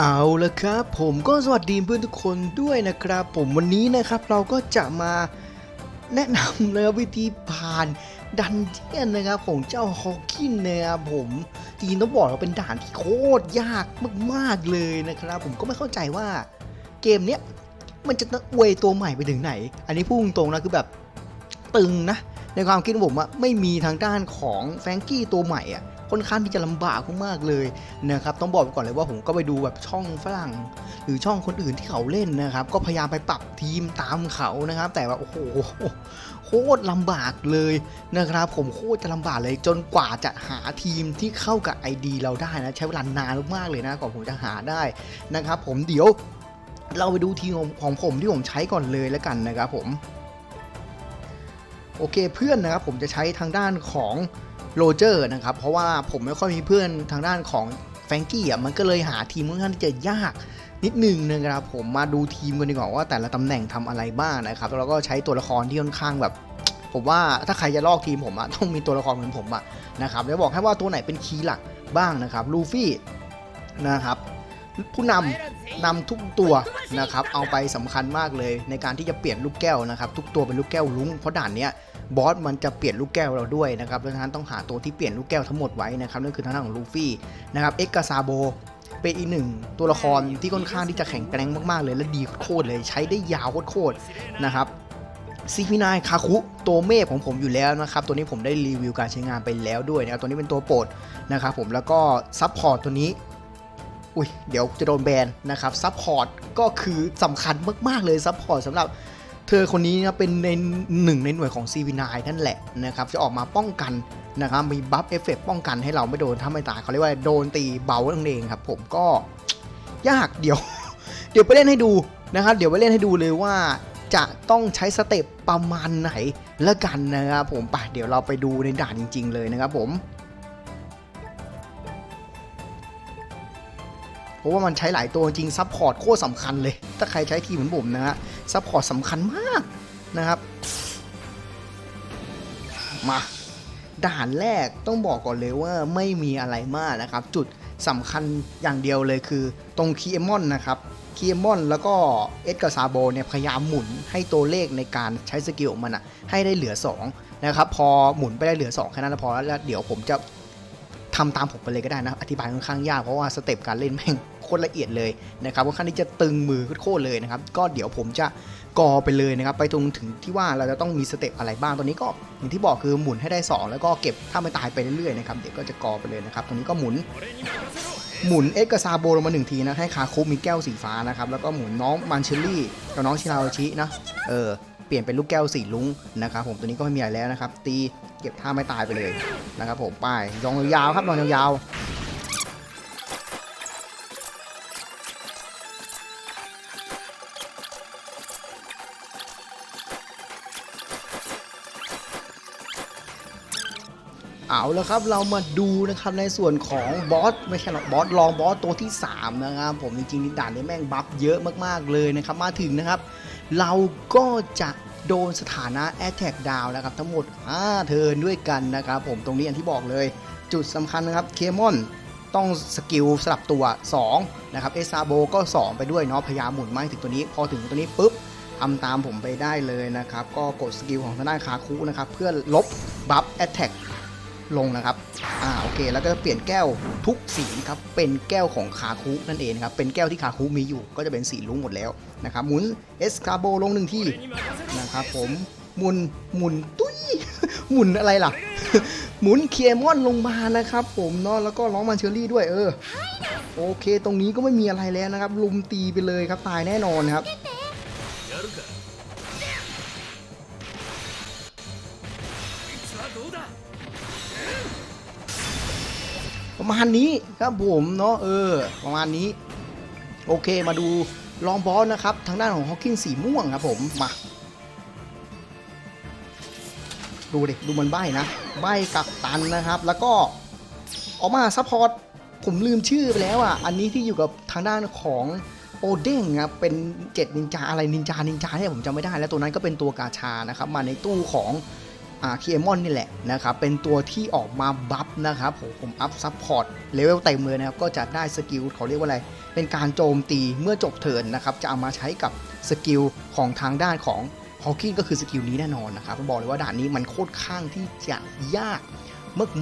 เอาละครับ ผมก็สวัสดีเพื่อนทุกคนด้วยนะครับ ผมวันนี้นะครับเราก็จะมาแนะนำนะครับวิธีผ่านดันเจียนนะครับของเจ้าฮอกกินนะครับผมจริงต้องบอกว่าเป็นด่านที่โคตรยากมากๆเลยนะครับ ผมก็ไม่เข้าใจว่าเกมเนี้ยมันจะอวยตัวใหม่ไปถึงไหน อันนี้พูดตรงๆนะคือแบบตึงนะในความคิดของผมอะไม่มีทางด้านของแฟรงกี้ตัวใหม่อะ ค่อนข้างที่จะลำบากมากเลยนะครับต้องบอกไปก่อนเลยว่าผมก็ไปดูแบบช่องฝรั่ง หรือช่องคนอื่นที่เขาเล่นนะครับ ก็พยายามไปปรับทีมตามเขานะครับ แต่ว่าโอ้โหโคตรลำบากเลยนะครับผมโคตรจะลำบากเลยจนกว่าจะหาทีมที่เข้ากับ ID เราได้นะ ใช้เวลานานมากๆเลยนะก่อนผมจะหาได้นะครับผมเดี๋ยวเราไปดูทีมของของผมที่ผมใช้ก่อนเลยแล้วกันนะครับผม โอเคเพื่อนนะครับผมจะใช้ทางด้านของ โรเจอร์นะครับ เพราะว่าผมไม่ค่อยมีเพื่อนทางด้านของแฟงกี้อะมันก็เลยหาทีมค่อนข้างที่จะยากนิดนึงนะครับผมมาดูทีมกันดีกว่าว่าแต่ละตำแหน่งทำอะไรบ้างนะครับแล้วก็ใช้ตัวละครที่ค่อนข้างแบบ ผมว่าถ้าใครจะลอกทีมผมอะต้องมีตัวละครเหมือนผมอะนะครับแล้วบอกให้ว่าตัวไหนเป็นคีย์หลักบ้างนะครับลูฟี่นะครับผู้นำนำทุกตัวนะครับเอาไปสำคัญมากเลยในการที่จะเปลี่ยนลูกแก้วนะครับ ทุกตัวเป็นลูกแก้วลุ้งเพราะด่านเนี้ย บอสมันจะเปลี่ยนลูกแก้วเราด้วยนะครับดังนั้นต้องหาตัวที่เปลี่ยนลูกแก้วทั้งหมดไว้นะครับนั่นคือทางด้านของลูฟี่นะครับเอ็กกาซาโบเป็นอีกหนึ่งตัวละครที่ค่อนข้างที่จะแข็งแกร่งมากๆเลยและดีโคตรเลยใช้ได้ยาวโคตรนะครับซีพีนายคาคุตัวเมฆของผมอยู่แล้วนะครับ ตัวนี้ผมได้รีวิวการใช้งานไปแล้วด้วยนะครับ ตัวนี้เป็นตัวโปรดนะครับผมแล้วก็ซับพอร์ตตัวนี้ อุ้ยเดี๋ยวจะโดนแบนนะครับซัพพอร์ตก็คือสำคัญมาก ๆ เลยซัพพอร์ตสำหรับ เธอคนนี้นะเป็นในหนึ่งในหน่วยของ CV9 นั่นแหละนะครับจะออกมาป้องกันนะครับมีบัฟเอฟเฟกป้องกันให้เราไม่โดนถ้าไม่ตายเขาเรียกว่าโดนตีเบานั่นเองครับผมก็ยากเดี๋ยว เดี๋ยวไปเล่นให้ดูนะครับเดี๋ยวไปเล่นให้ดูเลยว่าจะต้องใช้สเต็ปประมาณไหนละกันนะครับผมไปเดี๋ยวเราไปดูในด่านจริง ๆ เลยนะครับผมเพราะว่ามันใช้หลายตัวจริงซัพพอร์ตโคตรสำคัญเลย ถ้าใครใช้ทีเหมือนผมนะฮะ ซัพพอร์ตสำคัญมากนะครับ มาด่านแรกต้องบอกก่อนเลยว่าไม่มีอะไรมากนะครับ จุดสำคัญอย่างเดียวเลยคือ ตรงคีเอมอนนะครับคีเอมอนแล้วก็เอสกับซาโบเนี่ยพยายามหมุนให้ตัวเลขในการใช้สกิลมันอะให้ได้เหลือ 2 นะครับ พอหมุนไปได้เหลือ 2 แค่นั้นพอแล้วแล้วเดี๋ยวผมจะทำตามผมไปเลยก็ได้นะ อธิบายค่อนข้างยากเพราะว่าสเต็ปการเล่นแม่ง โคตรละเอียดเลยนะครับค่อนข้างที่จะตึงมือโคตรเลยนะครับก็เดี๋ยวผมจะกอไปเลยนะครับ ไปตรงถึงที่ว่าเราจะต้องมีสเต็ปอะไรบ้างตอนนี้ก็อย่างที่บอกคือหมุนให้ได้ 2 แล้วก็เก็บถ้าไม่ตายไปเรื่อยๆนะครับเดี๋ยวก็จะกอไปเลยนะครับตรงนี้ก็หมุนหมุนเอ็กกับซาโบลงมาหนึ่งทีนะให้คาคุมีแก้วสีฟ้านะครับแล้วก็หมุนน้องมันเชลลี่กับน้องชิราโอชินะเออเปลี่ยนเป็นลูกแก้วสีลุ้งนะครับผมตัวนี้ก็ไม่มีอะไรแล้วนะครับ ตีเก็บท่าไม่ตายไปเลยนะครับผมไปยองยาวครับยองยาว เอาแล้วครับเรามาดูนะครับในส่วนของบอสไม่ใช่หรอกบอสลองบอสตัวที่ 3 นะครับ ผมจริงๆด่านนี้แม่งบัฟเยอะมากๆเลยนะครับมาถึงนะครับ เราก็จะโดนสถานะ Attack Down นะครับ ทั้งหมด5เทิร์นด้วยกันนะครับ ผมตรงนี้อย่างที่บอกเลย จุดสำคัญนะครับเคมอนต้องสกิลสลับตัว 2 นะครับเอซาโบก็ 2 ไปด้วยเนาะพยายามหมุนไม้ถึงตัวนี้ พอถึงตัวนี้ปุ๊บทำตามผมไปได้เลยนะครับ ก็กดสกิลของทางด้านคาคุนะครับ เพื่อลบบัฟ Attack ลงนะครับ อ่าโอเค แล้วก็เปลี่ยนแก้วทุกสีครับ เป็นแก้วของคาคุนั่นเองครับ เป็นแก้วที่คาคุมีอยู่ ก็จะเป็นสีลุ้งหมดแล้วนะครับ หมุนเอสคาโบลงหนึ่งที่นะครับผมหมุนหมุนตุ้ยหมุนอะไรล่ะ หมุนเคมอนลงมานะครับ ผมเนาะแล้วก็ร้องมันเชอรี่ด้วยเออ โอเค ตรงนี้ก็ไม่มีอะไรแล้วนะครับ ลุมตีไปเลยครับตายแน่นอนครับ ประมาณนี้ครับผมเนาะเออ ประมาณนี้ โอเคมาดูลองบอสนะครับ ทางด้านของฮอกกินสีม่วงครับผมมาดูดิดูมันใบนะ ใบกับตันนะครับ แล้วก็ออกมาซัพพอร์ตผมลืมชื่อไปแล้วอะ อันนี้ที่อยู่กับทางด้านของโอเด้งครับเป็นเจ็ดนินจาอะไรนินจานินจาเนี่ยผมจำไม่ได้ แล้วตัวนั้นก็เป็นตัวกาชานะครับ มาในตู้ของ คีเอมอนนี่แหละนะครับเป็นตัวที่ออกมาบัฟนะครับผมผมอัพซับพอร์ตเลเวลเต็มเลยนะครับก็จะได้สกิลเขาเรียกว่าอะไร เป็นการโจมตีเมื่อจบเทิร์นนะครับจะเอามาใช้กับสกิลของทางด้านของฮอว์กินก็คือสกิลนี้แน่นอนนะครับบอกเลยว่าด่านนี้มันโคตรข้างที่จะยาก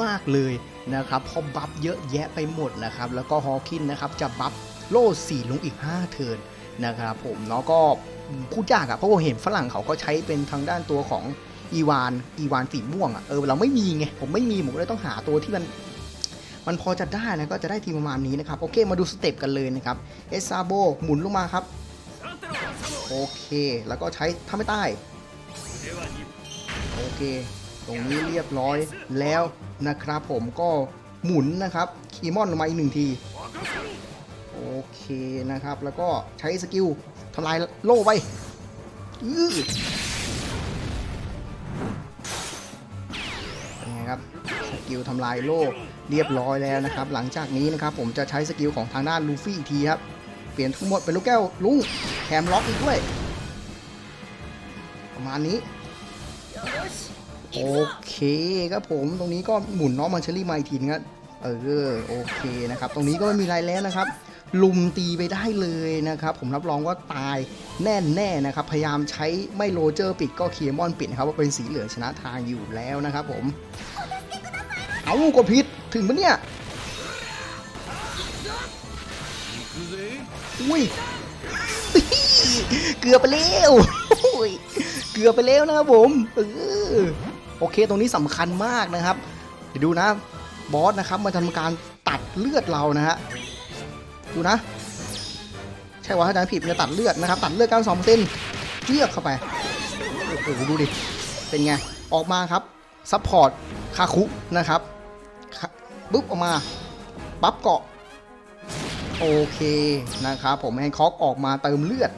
มากๆเลยนะครับพอบัฟเยอะแยะไปหมดนะครับแล้วก็ฮอว์กินนะครับจะบัฟโล่สี่ลงอีก 5 เทิร์นนะครับผมเนาะก็พูดยากอะเพราะว่าเห็นฝรั่งเขาก็ใช้เป็นทางด้านตัวของ อีวานอีวานสีม่วงอะเออเราไม่มีไงผมไม่มีผมก็เลยต้องหาตัวที่มันมันพอจะได้นะก็จะได้ทีมประมาณนี้นะครับ โอเคมาดูสเต็ปกันเลยนะครับเอสซาโบหมุนลงมาครับ โอเค แล้วก็ใช้ถ้าไม่ใต้โอเค ตรงนี้เรียบร้อยแล้วนะครับผมก็หมุนนะครับคีมอนลงมาอีกหนึ่งที โอเคนะครับ แล้วก็ใช้สกิลทำลายโล่ไป นไงครับสกิลทำลายโลกเรียบร้อยแล้วนะครับ หลังจากนี้นะครับผมจะใช้สกิลของทางด้านลูฟี่อีกทีครับ เปลี่ยนทั้งหมดเป็นลูกแก้วลุงแถมล็อกอีกด้วย ประมาณนี้ โอเคครับผมตรงนี้ก็หมุนน้องมันเชอรี่มาอีกทีนึงครับเออโอเคนะครับ ตรงนี้ก็ไม่มีอะไรแล้วนะครับ ลุมตีไปได้เลยนะครับ ผมรับรองว่าตายแน่แน่ๆนะครับ พยายามใช้ไม่โรเจอร์ปิดก็เคียมอนปิดนะครับว่าเป็นสีเหลืองชนะทางอยู่แล้วนะครับผม เอากดผิดถึงปะเนี่ย อุ้ย เกือบไปแล้วอุ้ยเกือบไปแล้วนะครับผมเออโอเค ตรงนี้สำคัญมากนะครับ เดี๋ยวดูนะ บอสนะครับมาทำการตัดเลือดเรานะฮะ ดูนะ ใช่ว่าถ้าจำผิดมันจะตัดเลือดนะครับ ตัดเลือดกันสองเส้นเจือกเข้าไป โอ้โห ดูดิ เป็นไง ออกมาครับ ซัพพอร์ต คาคุนะครับปุ๊บออกมาปั๊บเกาะโอเคนะครับผมแฮนคอกออกมาเติมเลือด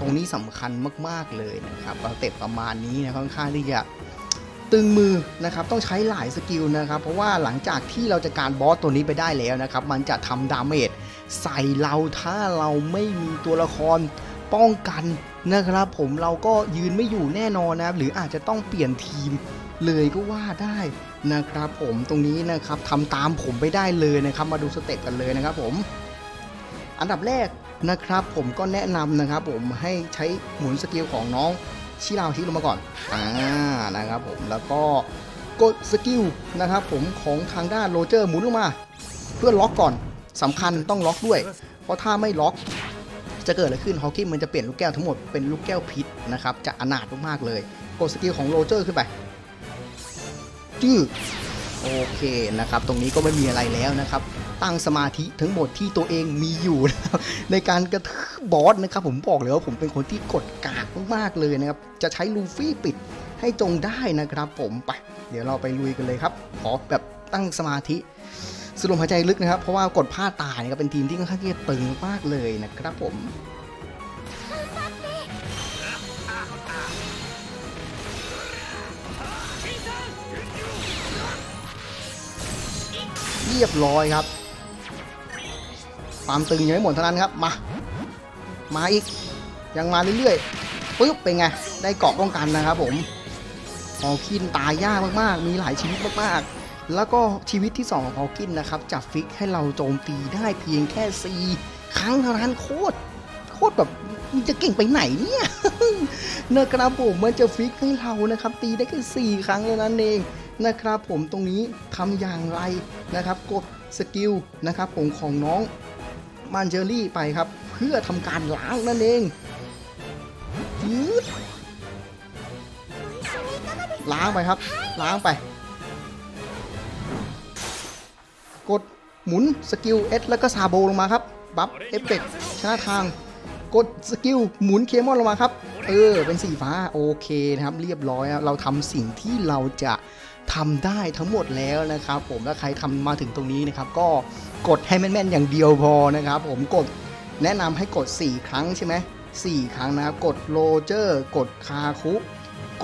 ตรงนี้สำคัญมากๆเลยนะครับสเต็ปประมาณนี้นะค่อนข้างที่จะตึงมือนะครับต้องใช้หลายสกิลนะครับ เพราะว่าหลังจากที่เราจะการบอสตัวนี้ไปได้แล้วนะครับ มันจะทำดาเมจใส่เราถ้าเราไม่มีตัวละครป้องกันนะครับ ผมเราก็ยืนไม่อยู่แน่นอนนะหรืออาจจะต้องเปลี่ยนทีม เลยก็ว่าได้นะครับ ผมตรงนี้นะครับทำตามผมไปได้เลยนะครับ มาดูสเต็ปกันเลยนะครับผม อันดับแรกนะครับ ผมก็แนะนำนะครับ ผมให้ใช้หมุนสกิลของน้องชิราวชิลงมาก่อนอ่านะครับ ผมแล้วก็กดสกิลนะครับ ผมของทางด้านโรเจอร์หมุนลงมา เพื่อล็อกก่อนสำคัญต้องล็อกด้วย เพราะถ้าไม่ล็อกจะเกิดอะไรขึ้นฮอว์กินมันจะเปลี่ยนลูกแก้วทั้งหมดเป็นลูกแก้วพิษนะครับจะอนาถมากๆเลย กดสกิลของโรเจอร์ขึ้นไป จื้อโอเคนะครับ ตรงนี้ก็ไม่มีอะไรแล้วนะครับ ตั้งสมาธิทั้งหมดที่ตัวเองมีอยู่นะครับในการกระทืบบอสนะครับ ผมบอกเลยว่าผมเป็นคนที่กดกากมากๆเลยนะครับ จะใช้ลูฟี่ปิดให้จงได้นะครับ ผมไป เดี๋ยวเราไปลุยกันเลยครับ ขอแบบตั้งสมาธิสูดลมหายใจลึกนะครับ เพราะว่ากดผ้าตายนะครับเป็นทีมที่ค่อนข้างที่จะตึงมากเลยนะครับผม รียบร้อยครับความตึงยังไม่หมดเท่านั้นครับมา มาอีกยังมาเรื่อยๆปึ๊บเป็นไงได้เกาะป้องกันนะครับผมฮอลคินตายยากมากๆ มีหลายชีวิตมากๆ แล้วก็ชีวิตที่2ของฮอลคินนะครับจะฟิกให้เราโจมตีได้เพียงแค่ 4 ครั้งเท่านั้นโคตรโคตรแบบมันจะเก่งไปไหนเนี่ยเนะครับผมมันจะฟิกให้เรานะครับ ตีได้แค่4ครั้งเท่านั้นเอง นะครับผมตรงนี้ทำอย่างไรนะครับ กดสกิลนะครับผมของน้องมันเจอรี่ไปครับ เพื่อทำการล้างนั่นเองล้างไปครับ ล้างไป กดหมุนสกิล S แล้วก็ซาโบลงมาครับ บัฟเอฟเฟกชนะทาง กดสกิลหมุนเคมอนลงมาครับ เออ เป็นสีฟ้า โอเคนะครับ เรียบร้อย เราทำสิ่งที่เราจะ ทำได้ทั้งหมดแล้วนะครับ ผมถ้าใครทำมาถึงตรงนี้นะครับ ก็กดให้แม่นๆอย่างเดียวพอนะครับ ผมกดแนะนำให้กด 4 ครั้งใช่ไหม4ครั้งนะครับ กดโรเจอร์ กดคาคุ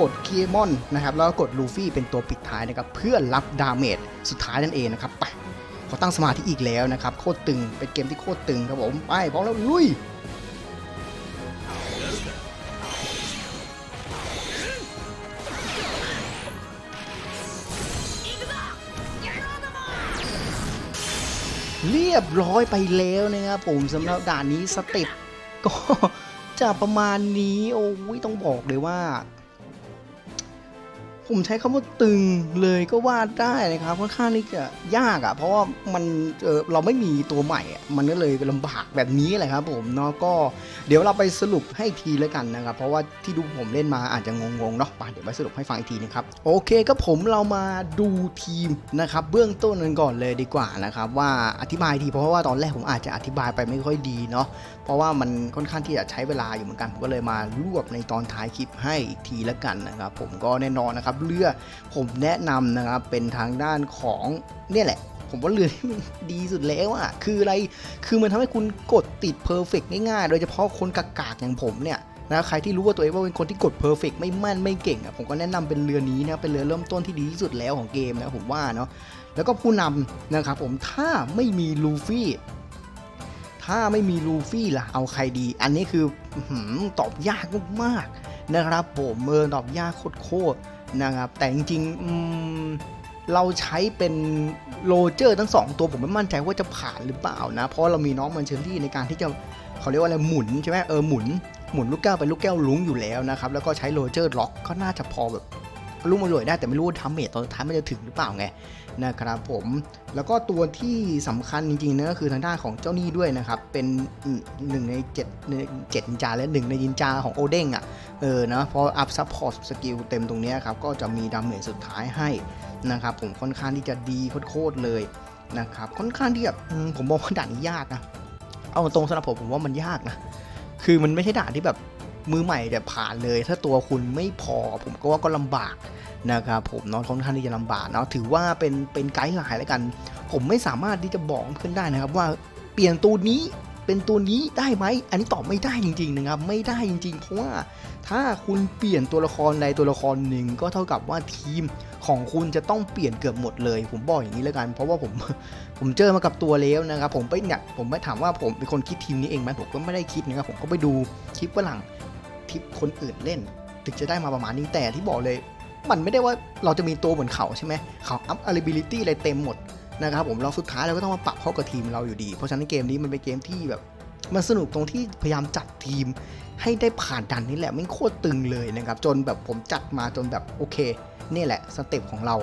กดเคมอนนะครับ แล้วก็กดลูฟี่เป็นตัวปิดท้ายนะครับ เพื่อรับดาเมจสุดท้ายนั่นเองนะครับไปขอตั้งสมาธิอีกแล้วนะครับ โคตรตึง เป็นเกมที่โคตรตึงครับผม ไปพร้อมแล้วลุย รียบร้อยไปแล้วนะครับผมสำหรับด่านนี้สเต็ปก็จะประมาณนี้โอ้ยต้องบอกเลยว่า ผมใช้คำว่าตึงเลยก็ว่าได้นะครับค่อนข้างที่จะยากอะ่ะ เพราะว่ามันเออเราไม่มีตัวใหม่อะมันก็เลยลำบากแบบนี้แหละครับ ผมเนาะก็เดี๋ยวเราไปสรุปให้ทีแล้วกันนะครับ เพราะว่าที่ดูผมเล่นมาอาจจะงงๆเนาะไปเดี๋ยวไปสรุปให้ฟังอีกทีนะครับโอเคก็ผมเรามาดูทีมนะครับ เบื้องต้นกันก่อนเลยดีกว่านะครับ ว่าอธิบายทีเพราะว่าตอนแรกผมอาจจะอธิบายไปไม่ค่อยดีเนาะเพราะว่ามันค่อนข้างที่จะใช้เวลาอยู่เหมือนกันผมก็เลยมารวบในตอนท้ายคลิปให้อีกทีละกันนะครับ ผมก็แน่นอนนะครับเรือผมแนะนำนะครับเป็นทางด้านของเนี่ยแหละ ผมว่าเรือที่มันดีสุดแล้วอะคืออะไรคือมันทำให้คุณกดติดเพอร์เฟกง่ายๆ โดยเฉพาะคนกากๆอย่างผมเนี่ยนะใครที่รู้ว่าตัวเองว่าเป็นคนที่กดเพอร์เฟกไม่แม่นไม่เก่งอะผมก็แนะนำเป็นเรือนี้นะเป็นเรือเริ่มต้นที่ดีที่สุดแล้วของเกมนะผมว่าเนาะแล้วก็ผู้นำนะครับผมถ้าไม่มีลูฟี่ถ้าไม่มีลูฟี่ล่ะเอาใครดี อันนี้คืออตอบยากมากนะครับผมเออตอบยากโคตร นะครับ แต่จริงๆเราใช้เป็นโรเจอร์ทั้งสองตัวผมไม่มั่นใจว่าจะผ่านหรือเปล่านะ เพราะเรามีน้องมันเชอรี่ในการที่จะเขาเรียกว่าอะไรหมุนใช่ไหมเออหมุนหมุนลูกแก้วไปลูกแก้วลุ้งอยู่แล้วนะครับ แล้วก็ใช้โรเจอร์ล็อกก็น่าจะพอแบบ รุ่มมารวยได้แต่ไม่รู้ว่าทำเมทตอนท้ายมันจะถึงหรือเปล่าไงนะครับผมแล้วก็ตัวที่สำคัญจริงๆนะก็คือทางด้านของเจ้านี่ด้วยนะครับ เป็นหนึ่งในเจ็ดในเจ็ดนินจาและหนึ่งในนินจาของโอเด้งอะเออนะพออัพซัพพอร์ตสกิลเต็มตรงนี้ครับก็จะมีดาเมจสุดท้ายให้นะครับผมค่อนข้างที่จะดีโคตรเลยนะครับค่อนข้างที่แบบอืมผมบอกว่าด่านนี้ยากนะเอาตรงสำหรับผมผมว่ามันยากนะคือมันไม่ใช่ด่านที่แบบ มือใหม่แต่ผ่านเลย ถ้าตัวคุณไม่พอผมก็ว่าก็ลำบากนะครับผมเนาะค่อนข้างที่จะลำบากเนาะถือว่าเป็นเป็นไกด์ไลน์แล้วกัน ผมไม่สามารถที่จะบอกเพื่อนได้นะครับว่าเปลี่ยนตัวนี้เป็นตัวนี้ได้ไหมอันนี้ตอบไม่ได้จริงๆนะครับไม่ได้จริงๆ เพราะว่าถ้าคุณเปลี่ยนตัวละครใดตัวละครหนึ่งก็เท่ากับว่าทีมของคุณจะต้องเปลี่ยนเกือบหมดเลย ผมบอกอย่างนี้แล้วกัน เพราะว่าผมผมเจอมากับตัวแล้วนะครับผมไปเนี่ยผมไม่ถามว่าผมเป็นคนคิดทีมนี้เองไหมผมก็ไม่ได้คิดนะครับผมก็ไปดูคลิปฝรั่ง คลิปคนอื่นเล่น ถึงจะได้มาประมาณนี้แต่ที่บอกเลย มันไม่ได้ว่าเราจะมีตัวเหมือนเขาใช่ไหมเขาอัพ ability อะไรเต็มหมดนะครับผมเราสุดท้ายเราก็ต้องมาปรับเข้ากับทีมเราอยู่ดี เพราะฉะนั้นเกมนี้มันเป็นเกมที่แบบ มันสนุกตรงที่พยายามจัดทีมให้ได้ผ่านดันนี่แหละไม่โคตรตึงเลยนะครับจนแบบผมจัดมาจนแบบโอเคนี่แหละสเต็ปของเรา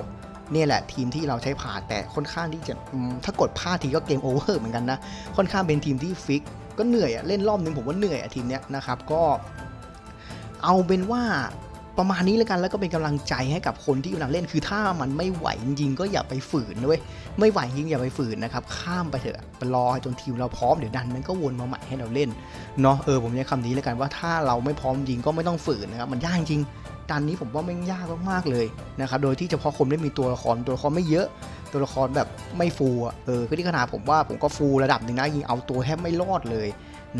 เนี่ยแหละทีมที่เราใช้ผ่านแต่ค่อนข้างที่จะถ้ากดพลาดทีก็เกมโอเวอร์เหมือนกันนะ ค่อนข้างเป็นทีมที่ฟิก ก็เหนื่อยอะเล่นรอบนึงผมว่าเหนื่อยอะทีมเนี้ยนะครับ ก็ เอาเป็นว่าประมาณนี้แล้วกันแล้วก็เป็นกำลังใจให้กับคนที่กำลังเล่นคือถ้ามันไม่ไหวจริงก็อย่าไปฝืนนะเว้ยไม่ไหวจริงอย่าไปฝืนนะครับข้ามไปเถอะไปรอให้จนทีมเราพร้อมเดี๋ยวดันมันก็วนมาใหม่ให้เราเล่นเนาะเออผมใช้คำนี้แล้วกันว่าถ้าเราไม่พร้อมจริงก็ไม่ต้องฝืนนะครับมันยากจริงดันนี้ผมว่าไม่งยากมากๆเลยนะครับโดยที่เฉพาะคนไม่มีตัวละครตัวละครไม่เยอะ ตัวละครแบบไม่ฟูเออคือที่ขนาดผมว่าผมก็ฟูระดับหนึ่งนะยิงเอาตัวแทบไม่รอดเลย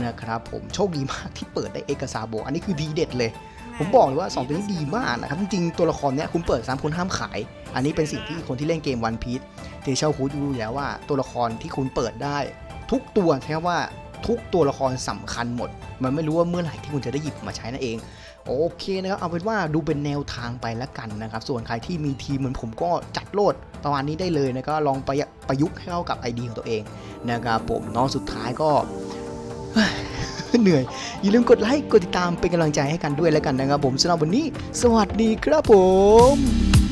นะครับผมโชคดีมากที่เปิดได้เอกซาโบ อันนี้คือดีเด็ดเลย ผมบอกเลยว่า 2 ตัวนี้ดีมากนะครับจริงๆตัวละครเนี้ยคุณเปิด3คุณห้ามขาย อันนี้เป็นสิ่งที่คนที่เล่นเกมวันพี e เทเชลคูดรู้อยู่แล้วว่า ตัวละครที่คุณเปิดได้ ทุกตัวแค่ว่าทุกตัวละครสำคัญหมด มันไม่รู้ว่าเมื่อไหร่ที่คุณจะได้หยิบมาใช้นั่นเอง โอเคนะครับ เอาเป็นว่าดูเป็นแนวทางไปแล้วกันนะครับ ส่วนใครที่มีทีมเหมือนผมก็จัดโลดประมาณนี้ได้เลยนะก็ลองประยประยุกต์ให้เข้ากับไอเดียของตัวเองนะครับผมเน้องสุดท้ายก็ เหนื่อย อย่าลืมกดไลค์ กดติดตามเป็นกำลังใจให้กันด้วยแล้วกันนะครับผมสำหรับวันนี้ สวัสดีครับผม